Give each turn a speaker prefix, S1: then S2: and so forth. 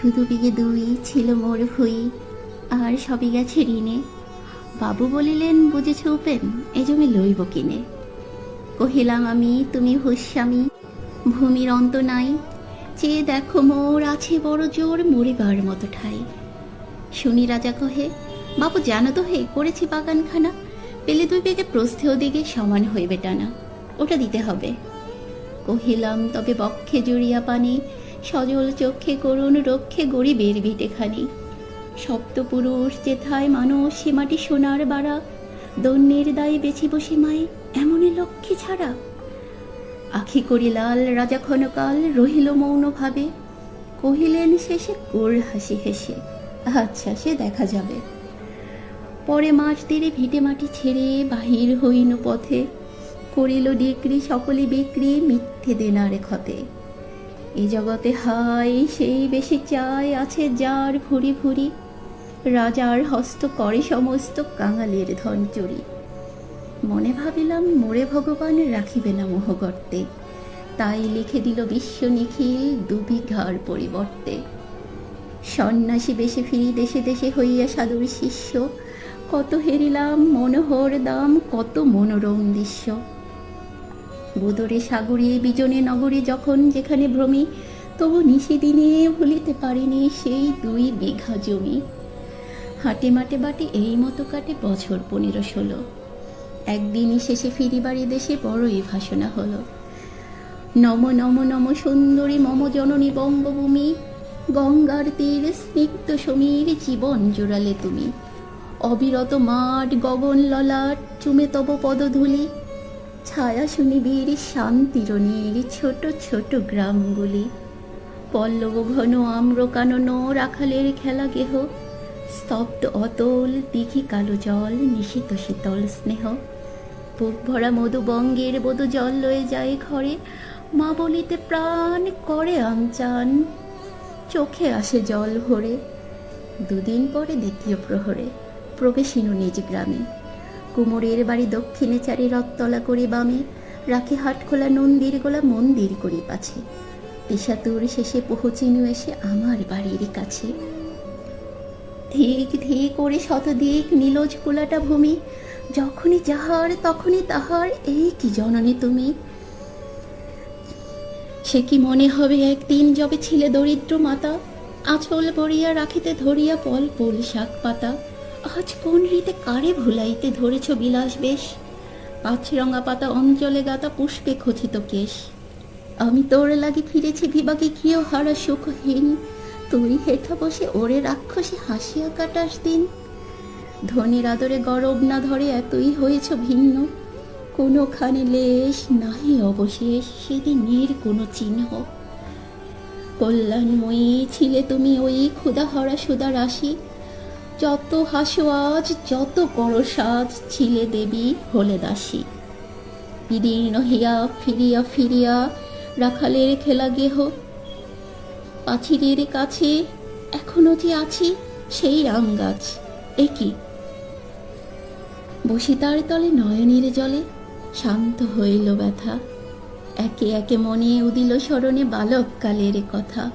S1: শুধু বিঘে দুই ছিল মোর ভুই, আর সবই গেছে ঋণে। বাবু বলিলেন, বুঝেছ উপেন এ জমি লইব কিনে। কহিলাম, আমি, তুমি হুস্বামী ভূমির অন্ত নাই। চেয়ে দেখো মোর আছে বড় জোর মরিবার মতো ঠাই। শুনি রাজা কহে, বাবু জানো তো হে, করেছি বাগানখানা। পেলে দুই বেগে প্রস্থেও দিকে সমান হইবে টানা। ওটা দিতে হবে। কহিলাম, তবে বক্ষে জড়িয়া পানি সজল চক্ষে করুণ রক্ষে গরিবের ভিটেখানি। সপ্তপুরুষ যেথায় মানুষ, সে মাটি সোনার বাড়া। দন্যের দায়ে বেছে বসে মায়ে এমনই লক্ষ্মী ছাড়া। আখি করি লাল রাজা ক্ষণকাল রহিল মৌনভাবে। কহিলেন শেষে কোর হাসি হেসে। আচ্ছা সে দেখা যাবে। পরে মাস দেড়ে ভিটে মাটি ছেড়ে বাহির হইন পথে। করিল ডিক্রি, সকলে বিক্রি মিথ্যে দেনারে ক্ষতে। এ জগতে হাই সেই বেশি চাই আছে যার ভুরি ভুরি। রাজার হস্ত করে সমস্ত কাঙালের ধন চুরি। মনে ভাবিলাম, মোরে ভগবান রাখিবে না মোহগর্তে তাই লিখে দিল বিশ্ব নিখিল দুবিঘার পরিবর্তে। সন্ন্যাসী বেশে ফিরি দেশে দেশে হইয়া সাধুর শিষ্য। কত হেরিলাম, মনোহর দাম, কত মনোরম দৃশ্য। বুদরে সাগরে, বিজনে নগরে যখন যেখানে ভ্রমি, তবু নিশিদিনে ভুলিতে পারিনি সেই দুই বিঘা জমি। হাটে মাটে বাটে এই মতো কাটে বছর পনেরো ষোলো। একদিনই শেষে ফিরি বাড়ি দেশে বড়ই ভাষণা হলো। নম নম নম সুন্দরী মম জননী বঙ্গভূমি, গঙ্গার তীর স্নিগ্ধ সমীর জীবন জোড়ালে তুমি। অবিরত মাঠ গগন ললাট চুমে তব পদধূলি ছায়া শুনিবীর শান্তিরণীর ছোট ছোট গ্রামগুলি। পল্লব ঘন আম্র কানন রাখালের খেলা গেহ, স্তব্ধ অতল দিঘি কালো জল নিশিত শীতল স্নেহ। বুক ভরা মধুবঙ্গের বধু জল লয়ে যায় ঘরে, মা বলিতে প্রাণ করে আমচান চোখে আসে জল ভরে, দুদিন পরে দ্বিতীয় প্রহরে, প্রবেশিনু নিজ গ্রামে। কুমোরের বাড়ি দক্ষিণে চারি রথতলা করে বামে, রাখি হাটখোলা নন্দির গোলা মন্দির করি পাছে। পেশাতুর শেষে পৌঁছিনু এসে আমার বাড়ির কাছে। ধিক ধিক করে শতদিক নীলজ কুলাটা ভূমি, যখনই যাহার তখনই তাহার, এই কি জননী তুমি? সে কি মনে হবে একদিন যবে ছিলে দরিদ্র মাতা, আঁচল বড়িয়া রাখিতে ধরিয়া পল পল শাক পাতা আজ কোন রীতে কারে ভুলাইতে ধরেছ বিলাস বেশ? পাঁচরঙা পাতা অঞ্চলে গাতা পুষ্পে খচিত কেশ। আমি তোর লাগি ফিরেছি বিবাকে কিয় হারা সুখহীন। তুই হেঠা বসে ওরে রাক্ষসে হাসিয়া কাটাস দিন। ধনের আদরে গরব না ধরে এতই হয়েছ ভিন্ন। কোনোখানে লেশ নাহি অবশেষ সেদিনের কোনো চিহ্ন। কল্যাণময়ী ছিলে তুমি ওই ক্ষুদা হরা সুদা রাশি। যত হাসো আজ যত করো সাজ ছিলে দেবী হলে দাসী। বিদীর্ণ হিয়া ফিরিয়া ফিরিয়া রাখালের খেলা গেহ। পাখিরের কাছে এখনও যে আছি, সেই আম গাছ একই। বসি তার তলে নয়নের জলে শান্ত হইল ব্যথা। একে একে মনে উদিল স্মরণে বালককালের কথা।